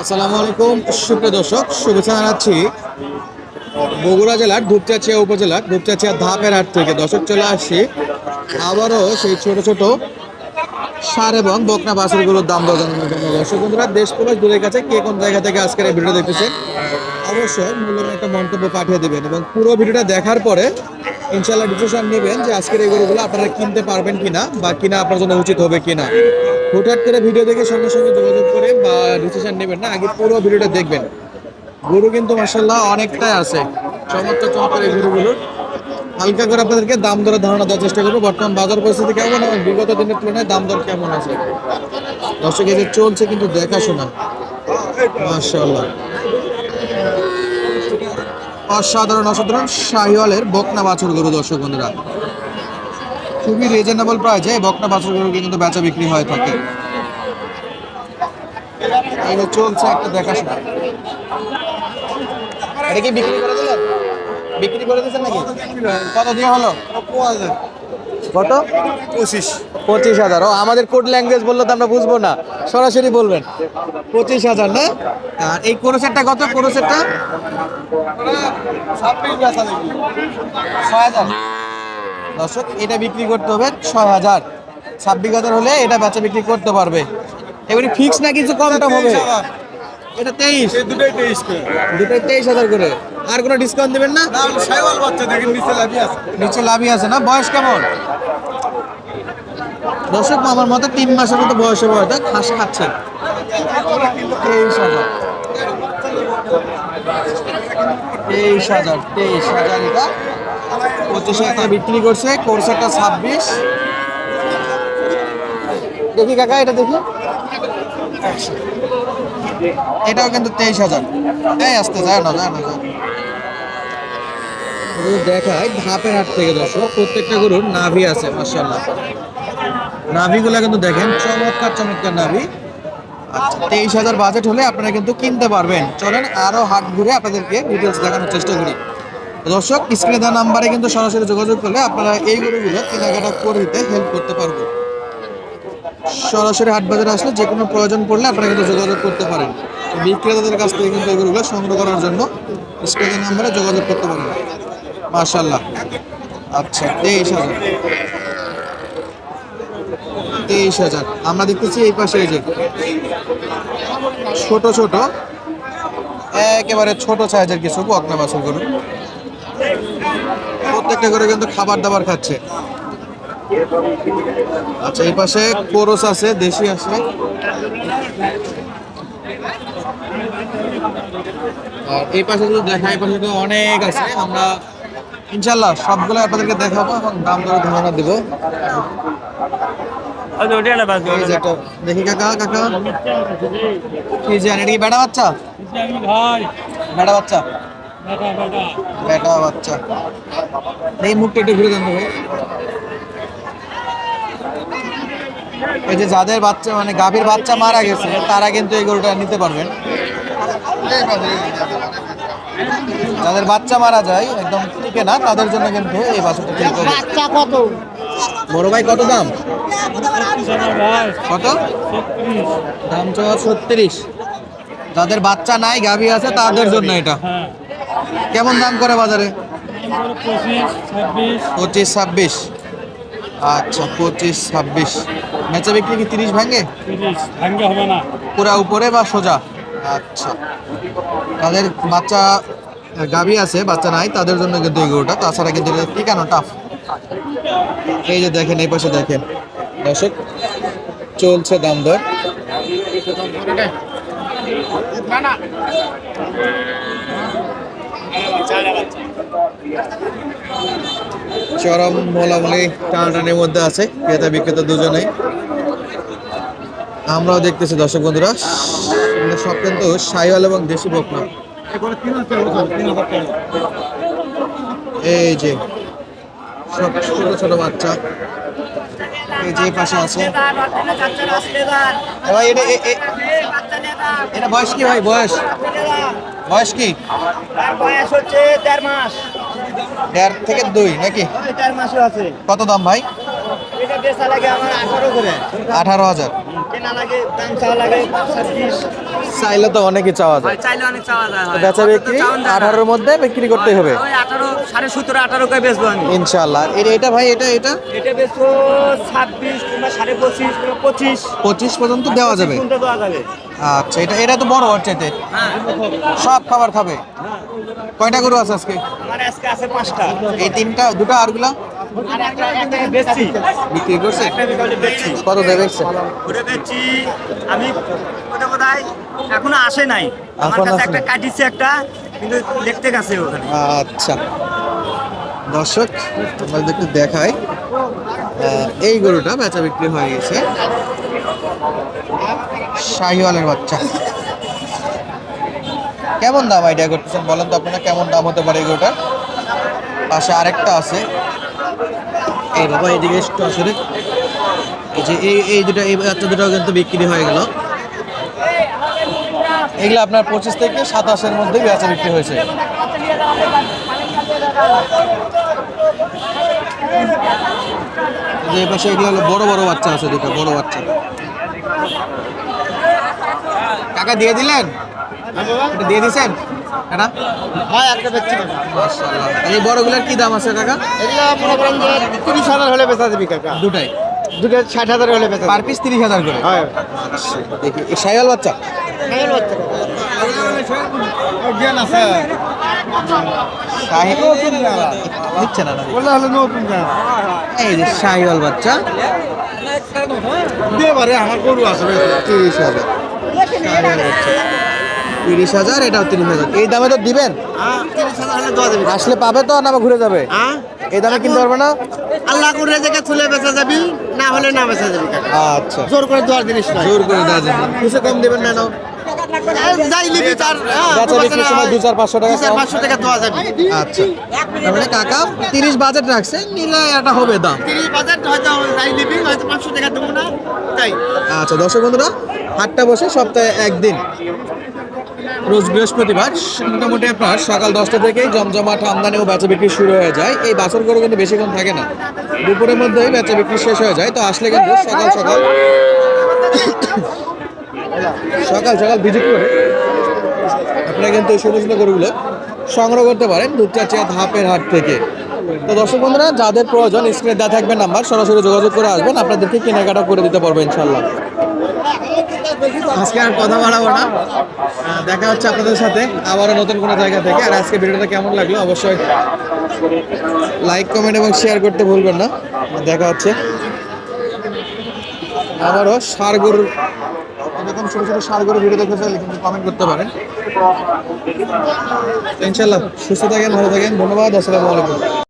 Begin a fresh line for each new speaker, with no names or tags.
আসসালামু আলাইকুম, সুপ্রিয় দর্শক, শুভেচ্ছা জানাচ্ছি বগুড়া জেলার ধূপচাচিয়া উপজেলার ধূপচাচিয়া ধাপের হাট থেকে। দর্শক, চলে আসছি আবারও সেই ছোট ছোট সার এবং বকনা বাছুরগুলোর দাম দর জন্য। দর্শক বন্ধুরা, দেশ প্রবাস দূরের কাছে কে কোন জায়গা থেকে আজকের এই ভিডিও দেখতেছেন, অবশ্যই মূল্যবান একটা মন্তব্য পাঠিয়ে দেবেন এবং পুরো ভিডিওটা দেখার পরে ইনশাল্লাহ ডিসিশন নেবেন যে আজকের এই গরুগুলো আপনারা কিনতে পারবেন কিনা বা কিনা আপনার জন্য উচিত হবে কিনা। হুটহাট করে ভিডিও দেখে সঙ্গে সঙ্গে যোগাযোগ করে বা ডিসিশন নেবেন না, আগে পুরো ভিডিওটা দেখবেন। গরু কিন্তু মাসাল্লাহ অনেকটাই আছে। চমৎকার চমৎকার এই গরুগুলোর হালকা করে আপনাদেরকে দাম দরের ধারণা দেওয়ার চেষ্টা করব। বর্তমান বাজার পরিস্থিতি কেমন এবং বিগত দিনের তুলনায় দাম দর কেমন আছে? দর্শক যে চলছে কিন্তু দেখাশোনা। মাসাল্লাহ অসাধারণ অসাধারণ শাহিওয়ালের বকনা বাছুর গরু, দর্শক বন্ধুরা। খুবই রিজনেবল প্রাইসে এই বকনা বাছুর কিন্তু বেচা বিক্রি হয়ে থাকে। এই যে চলছে একটা দেখাশোনা। এটা কি বিক্রি করে দিলেন? বিক্রি করে দিয়েছেন নাকি? কত দিয়ে হলো? কত?
পঁচিশ।
পঁচিশ হাজার। ও আমাদের কোড ল্যাঙ্গুয়েজ বললে তো আমরা বুঝব না। সরাসরি বলবেন। পঁচিশ হাজার না? আর এই কোরসেটটা কত? কোরসেটটা?
ছাব্বিশ
ছয় হাজার। দর্শক এটা বিক্রি করতে হবে ছয় হাজার। ছাব্বিশ হাজার হলে এটা বেচা বিক্রি করতে পারবে। এবারে ফিক্স না কিছু কম টম হবে? এটা তেইশ।
এই দুটোই তেইশ
দুটোই তেইশ হাজার করে। আর কোনো ডিসকাউন্ট দেবেন না?
সাইওয়াল বাচ্চা দেখেন নিচে লাভি আছে।
নিচে লাভই আছে না? বয়স কেমন? দর্শক আমার মতে তিন মাসের মতো বয়সে বয়সটা ঘাস খাচ্ছে। তেইশ হাজার। তেইশ হাজার তেইশ হাজার এটা। পঁচিশ হাজার বিক্রি করছে করছে একটা ছাব্বিশ। দেখি কাকা, এটা দেখি। এটাও কিন্তু তেইশ হাজার। এই আসতে, যায় না যায় না, যায় দেখায় ধাপের হাট থেকে দর্শক, প্রত্যেকটা গরুর নাভি আছে মার্শাল্লাহ নাভিগুলো কিন্তু দেখেন, চমৎকার চমৎকার নাভি। আচ্ছা তেইশ হাজার বাজেট হলে আপনারা কিন্তু কিনতে পারবেন। চলেন আরও হাট ঘুরে আপনাদেরকে ডিটেলস দেখানোর চেষ্টা করি। দর্শক স্ক্রিনে দেওয়া নাম্বারে কিন্তু সরাসরি যোগাযোগ করলে আপনারা এই গরুগুলো কেনাকাটা করে দিতে হেল্প করতে পারব সরাসরি হাট বাজারে আসলে যে কোনো প্রয়োজন পড়লে আপনারা কিন্তু যোগাযোগ করতে পারেন। বিক্রেতাদের কাছ থেকে কিন্তু এগুলো সংগ্রহ করার জন্য স্ক্রিনের নাম্বারে যোগাযোগ করতে পারেন। মার্শাল্লাহ আচ্ছা তেইশ হাজার। তেইশ হাজার। আমরা দেখতেছি এই পাশে এই যে ছোট ছোট, একেবারে ছোট সাইজের কিছু বকনা বাছুর গরু। প্রত্যেকটা করে কিন্তু খাবার দাবার খাচ্ছে। আচ্ছা এই পাশে কোরস আছে দেশি আছে। আর এই পাশে যদি দেখা এই পাশে তো অনেক আছে। আমরা ইনশাল্লাহ সবগুলো আপনাদেরকে দেখাবো এবং দাম দরে ধারণা দেবো। একটা- দেখি কাকা কাকা। কি জানি এটা কি বাচ্চা? বেটা বাচ্চা? বেটা বাচ্চা। এই মুখটা একটু ঘুরে দেন ভাই। এই যে যাদের বাচ্চা মানে গাভীর বাচ্চা মারা গেছে তারা কিন্তু এই গরুটা নিতে পারবেন যাদের বাচ্চা মারা যায় একদম টিকে না তাদের জন্য কিন্তু এই বাচ্চাটা ঠিক হবে
বাচ্চা কত?
বড় ভাই কত দাম? কত? দাম চাওয়া ছত্রিশ। যাদের বাচ্চা নাই গাভী আছে তাদের জন্য এটা। কেমন দাম করে বাজারে? পঁচিশ ছাব্বিশ। আচ্ছা পঁচিশ ছাব্বিশ। বেচা বিক্রি কি তিরিশ ভাঙে? পুরা উপরে বা সোজা? আচ্ছা। তাদের বাচ্চা গাভী আছে বাচ্চা নাই তাদের জন্য কিন্তু এই গরুটা। তাছাড়া কিন্তু টিকানো টাফ এই যে দেখেন এই পাশে দেখেন। দর্শক চলছে দাম দর। চরম মোলামুলি টানাটানির মধ্যে আছে, ক্রেতা বিক্রেতা দুজনেই। আমরাও দেখতেছি দর্শক বন্ধুরা সব কিন্তু সাইওয়াল এবং দেশি বকনা। এই যে, সব ছোট ছোট বাচ্চা। এই যে পাশে আছে। ভাই, এটা এটা বয়স কি ভাই? বয়স? বয়স কি?
তার বয়স হচ্ছে দেড় মাস।
দেড় থেকে দুই নাকি?
দেড় মাসও আছে।
কত দাম ভাই?
এটা বেচা লাগে আমার আঠারো করে।
আঠারো হাজার।
কেনা লাগে দাম চাওয়া লাগে
চাইলে তো অনেকই চাওয়া যায়।
চাইলে অনেক চাওয়া যায়
বেচা বিক্রি আঠারোর মধ্যে বিক্রি করতে হবে।
আঠারো সাড়ে সতেরো আঠারো করে বেচবো আমি।
ইনশাল্লাহ এটা এটা ভাই এটা এটা?
এটা বেচবো ছাব্বিশ কিংবা সাড়ে পঁচিশ কিংবা পঁচিশ।
পঁচিশ পর্যন্ত দেওয়া যাবে।
দেওয়া যাবে।
আচ্ছা এটা এটা তো বড় হচ্ছে এতে
হ্যাঁ
সব খাবার খাবে। কয়টা গরু আছে আজকে?
আমার আজকে আছে পাঁচটা।
এই তিনটা দুটো আরগুলা? বিক্রি করছে? কত দেবে
আমি এখনও আসে নাই। আমার কাছে একটা কাটিছে একটা কিন্তু দেখতে গেছে ওখানে।
আচ্ছা। দর্শক আমাদের একটু দেখাই এই গরুটা বেচা বিক্রি হয়ে গেছে। শাহিওয়ালের বাচ্চা। কেমন দাম আইডিয়া করতেছেন বলেন তো আপনারা, কেমন দাম হতে পারে এই গরুটার? পাশে আরেকটা আছে। এই বাবা এইদিকে একটু আসলে এই যে, এই এই দুটো, এই বাচ্চা দুটো কিন্তু বিক্রি হয়ে গেল। এগুলো আপনার পঁচিশ থেকে সাতাশের মধ্যে বেচা বিক্রি হয়েছে। এই পাশে এগুলো হলো বড় বড় বাচ্চা আছে দুটো, বড় বাচ্চা। টাকা দিয়ে দিলেন? দিয়ে দিছেন?
হ্যাঁ একটা বেচছি
মাশাআল্লাহ। এই বড়গুলোর কি দাম আছে কাকা?
এগুলো মনে করেন যে তিরিশ হাজার হলে বেচা দিবি কাকা।
দুটাই?
দুটো ষাট হাজার হলে বেচা
পার পিস তিরিশ হাজার করে?
হয়।
দেখি এই সাইয়াল বাচ্চা?
জ্ঞান আছে
দিচ্ছে না না।
বললে হলে নতুন
এই যে শাহিওয়াল বাচ্চা।
দিয়ে পারে আমার গরু আছে
তিরিশ হাজার। বাচ্চা তিরিশ হাজার এটাও তিরিশ হাজার। এই দামে তো দিবেন?
হ্যাঁ
আসলে পাবে তো না ঘুরে যাবে?
হ্যাঁ।
এই দামে কিনতে পারবে না?
আল্লাহ করে রেজেকে তুলে বেচা যাবি না হলে না বেচা যাবি
আচ্ছা।
জোর করে দেওয়ার জিনিস নাই
জোর করে দেওয়া যাবে কিছু কম দেবেন না কাকা তিরিশ বাজেট রাখছে নিলে এটা হবে দাম।
তিরিশ বাজার হয়তো যাই নিবি হয়তো পাঁচশো টাকা দেবো না তাই।
আচ্ছা দর্শক বন্ধুরা হাটটা বসে সপ্তাহে একদিন। রোজ বৃহস্পতিবার, মোটামুটি আপনার সকাল দশটা থেকেই জমজমাট আমদানি ও বেচা বিক্রি শুরু হয়ে যায়। এই বাছর গরু কিন্তু বেশিক্ষণ থাকে না। দুপুরের মধ্যেই বেচা বিক্রি শেষ হয়ে যায়, তো আসলে কিন্তু সকাল সকাল সকাল সকাল ভিজিট করে আপনারা কিন্তু এই সুন্দর গরুগুলো সংগ্রহ করতে পারেন দুপচাচিয়া ধাপের হাট থেকে। তো দর্শক বন্ধুরা, যাদের প্রয়োজন, স্ক্রিনে দেওয়া থাকবে নাম্বার, সরাসরি যোগাযোগ করে আসবেন। আপনাদেরকে কেনাকাটা করে দিতে পারব ইনশাল্লাহ আজকে আর কথা বাড়াবো না। দেখা হচ্ছে আপনাদের সাথে আবারও নতুন কোনো জায়গা থেকে। আর আজকে ভিডিওটা কেমন লাগল অবশ্যই লাইক, কমেন্ট এবং শেয়ার করতে ভুলবেন না। দেখা হচ্ছে আবারও সার গরুর এরকম ছোটো ছোটো সার গরুর ভিডিও দেখতে চাইলে কিন্তু কমেন্ট করতে পারেন। ইনশাল্লাহ সুস্থ থাকেন, ভালো থাকেন। ধন্যবাদ, আসসালামু আলাইকুম।